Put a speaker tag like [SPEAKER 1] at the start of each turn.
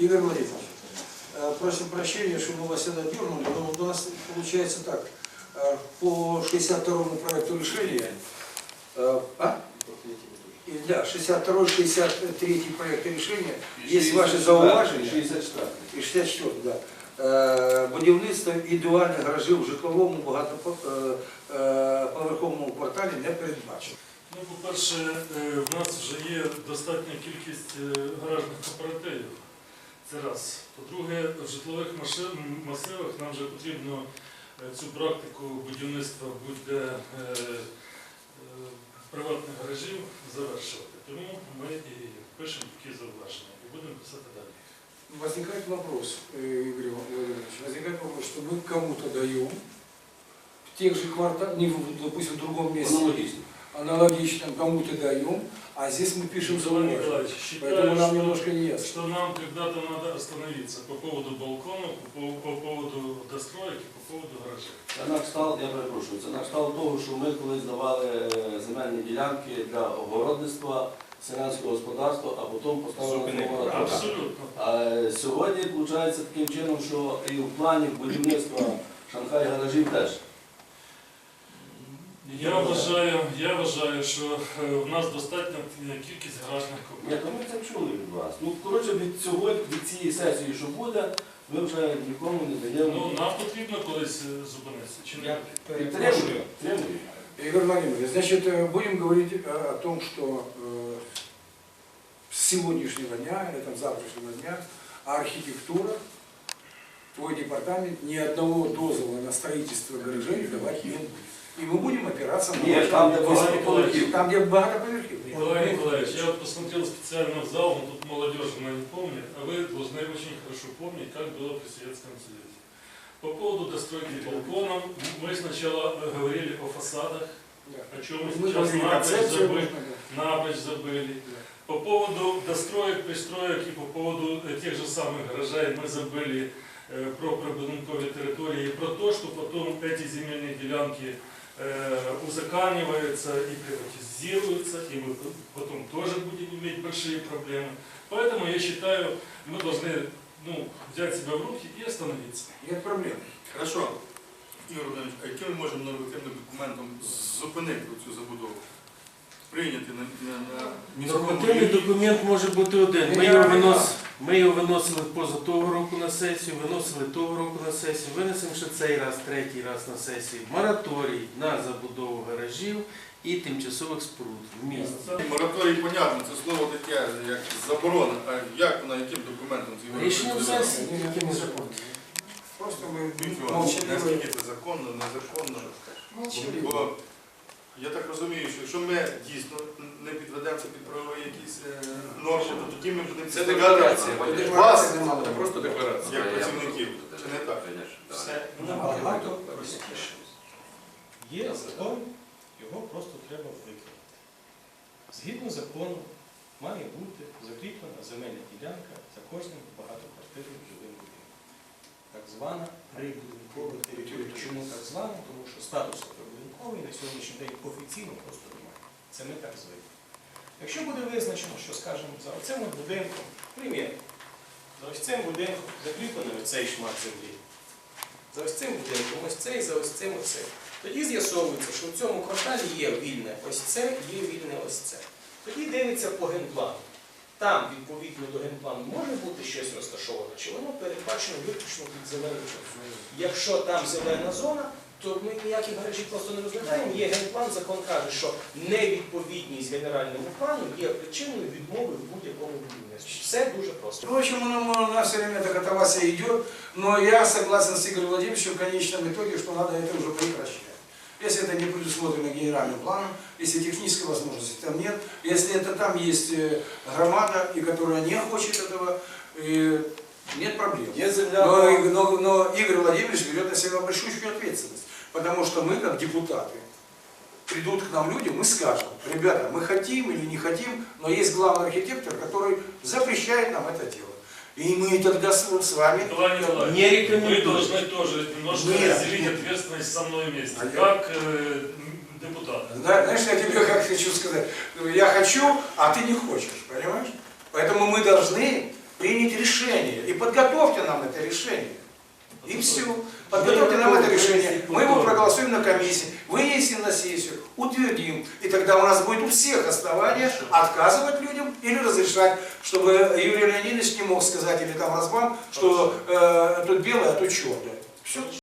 [SPEAKER 1] Игорь Владимирович, э, просим прощения, что мы вас сюда дернули, но вот у нас получается так. Э, По 62 проекту решения, э, а? И, Да, 62-63 проекты решения, есть ваши зауваження.
[SPEAKER 2] 64.
[SPEAKER 1] І 64, да. Е, Будівництво індивідуальних гаражів у житловому багатоповерховому кварталі не передбачено.
[SPEAKER 3] Ну, по-перше, е, в нас вже є достатня кількість е, гаражних кооперативів. Це раз. По-друге, в житлових масивах нам вже потрібно е, цю практику будівництва будь-де е, е, приватних гаражів завершувати. Тому ми і пишемо такі зауваження і будемо писати далі.
[SPEAKER 1] Возникает вопрос, э, Игорь Владимирович, возникает вопрос, что мы кому-то даем в тех же кварталах, не в, допустим, в другом месте,
[SPEAKER 2] Аналогічно.
[SPEAKER 1] Аналогично кому-то даем, а здесь мы пишем.
[SPEAKER 3] Николаевич,
[SPEAKER 1] Поэтому нам
[SPEAKER 3] что-
[SPEAKER 1] немножко не ясно.
[SPEAKER 3] что нам когда-то надо остановиться по поводу балконов, по, по поводу достроек и по поводу гаражей.
[SPEAKER 2] Це на кшталт, я перепрошую, це на кшталт того, що ми колись давали е, земельні ділянки для огородництва, селянського господарства, а потім поставили на мораторій.
[SPEAKER 3] Абсолютно.
[SPEAKER 2] А сьогодні виходить таким чином, що і в плані будівництва Шанхай гаражів теж.
[SPEAKER 3] Я вважаю, я вважаю, що е, в нас достатня кількість гаражних
[SPEAKER 2] Ні,
[SPEAKER 3] кооперативів.
[SPEAKER 2] то ми це чули від вас. Ну, коротше, від цього, від цієї сесії, що буде, ми вже нікому не
[SPEAKER 3] Ну,
[SPEAKER 2] даємо.
[SPEAKER 3] нам потрібно колись е, зупинитися. Чи не
[SPEAKER 1] Я
[SPEAKER 3] потрібно?
[SPEAKER 2] Підтримую. Підтримую.
[SPEAKER 1] Игорь Владимирович, значит, э, будем говорить э, о том, что э, с сегодняшнего дня, или там завтрашнего дня, архитектура, твой департамент ни одного дозвола на строительство гаражей давать не будет. И мы будем опираться на...
[SPEAKER 2] Ні,
[SPEAKER 1] ваш
[SPEAKER 2] там, де
[SPEAKER 1] дозвол.
[SPEAKER 2] багатоповерхівки.
[SPEAKER 1] Там, где багатоповерхівки.
[SPEAKER 3] Николай Николаевич, я вот посмотрел специально в зал, но тут молодежь она не помнит, а вы должны очень хорошо помнить, как было при Советском Союзе. По поводу достройки балконов, мы сначала э, говорили о фасадах,
[SPEAKER 1] Да.
[SPEAKER 3] о чем мы
[SPEAKER 1] Мы
[SPEAKER 3] сейчас
[SPEAKER 1] говорили
[SPEAKER 3] напрочь
[SPEAKER 1] концепцию,
[SPEAKER 3] забыли.
[SPEAKER 1] нужно, да.
[SPEAKER 3] напрочь забыли. По поводу достроек, пристроек и по поводу э, тех же самых гаражей мы забыли э, про прибудинкові території, про то, что потом эти земельные делянки э, узаканиваются и приватизируются, и мы потом тоже будем иметь большие проблемы. Поэтому я считаю, мы должны ну, взять себя в руки и остановиться.
[SPEAKER 1] Нет проблем.
[SPEAKER 4] Хорошо. Ігор Володимирович, а яким ми можемо нормативним документом зупинити цю забудову? Прийняти на, на, на міському
[SPEAKER 5] Нормативний
[SPEAKER 4] рівні?
[SPEAKER 5] документ може бути один. Ми його, винос, ми його виносили поза того року на сесію, виносили того року на сесію, винесемо ще цей раз, третій раз на сесію. Мораторій на забудову гаражів і тимчасових споруд в місті.
[SPEAKER 4] Мораторій, понятно, це слово таке, як заборона. А як вона, яким документом ці мораторій
[SPEAKER 5] Рішенням
[SPEAKER 4] буде
[SPEAKER 5] сесії.
[SPEAKER 4] виконаний?
[SPEAKER 5] Яким законом?
[SPEAKER 1] Просто мы
[SPEAKER 4] Нічого,
[SPEAKER 1] молчаливые.
[SPEAKER 4] Наскільки це законно, незаконно.
[SPEAKER 1] молчаливые.
[SPEAKER 4] Бо я так розумію, що якщо ми дійсно не підведемося під правові якісь е, норми, то тоді ми будемо
[SPEAKER 6] Це декларація.
[SPEAKER 4] вас.
[SPEAKER 6] Це просто декларація.
[SPEAKER 4] як працівників. Чи не так?
[SPEAKER 3] Все
[SPEAKER 1] набагато
[SPEAKER 3] простіше.
[SPEAKER 7] Є закон, його просто треба виконати. Згідно закону, має бути закріплена земельна ділянка за кожним багатоквартирним жилим будинком. Так звана прибудинкова територія. Чому так звана? Тому що статусу прибудинкової на сьогоднішній день офіційно просто немає. Це ми так звикли. Якщо буде визначено, що, скажімо, за оцим будинком, примір, за ось цим будинком закріплений оцей шмат землі, за ось цим будинком, ось цей, за ось цим оцей. Тоді з'ясовується, що в цьому кварталі є вільне ось це, є вільне ось це. Тоді дивиться по генплану. Там, відповідно до генплану, може бути щось розташоване, чи воно передбачено виключно під зелену зону. Якщо там зелена зона, то ми ніякі гаражі просто не розглядаємо. Є генплан, закон каже, що невідповідність генеральному плану є причиною відмови в будь-якому будівництві. Все дуже просто.
[SPEAKER 1] Впрочем, ну, у нас все время эта катавасия идет, но я согласен с Игорем Владимировичем в конечном итоге, что надо это уже прекращать. Если это не предусмотрено генеральным планом, если технической возможности там нет, если это там есть э, громада, и которая не хочет этого, э, нет проблем.
[SPEAKER 2] Є земля.
[SPEAKER 1] Но, но- но Игорь Владимирович берет на себя большущую ответственность, потому что мы, как депутаты, придут к нам люди, мы скажем, ребята, мы хотим или не хотим, но есть главный архитектор, который запрещает нам это делать. И мы тогда с, с вами...
[SPEAKER 3] Николай
[SPEAKER 5] Не
[SPEAKER 3] вы
[SPEAKER 5] рекомендую.
[SPEAKER 3] должны тоже немножко
[SPEAKER 1] Нет.
[SPEAKER 3] разделить ответственность со мной вместе,
[SPEAKER 1] А
[SPEAKER 3] как э, депутат.
[SPEAKER 1] Зна- Знаешь, я тебе как хочу сказать, я хочу, а ты не хочешь, понимаешь? Поэтому мы должны принять решение. И подготовьте нам это решение. И все. Подготовьте нам это решение. Мы его проголосуем на комиссии, вынесем на сессию, утвердим. И тогда у нас будет у всех основания отказывать людям или разрешать, чтобы Юрий Леонидович не мог сказать или там Разбам, что э, тут белое, а тут черное. Все.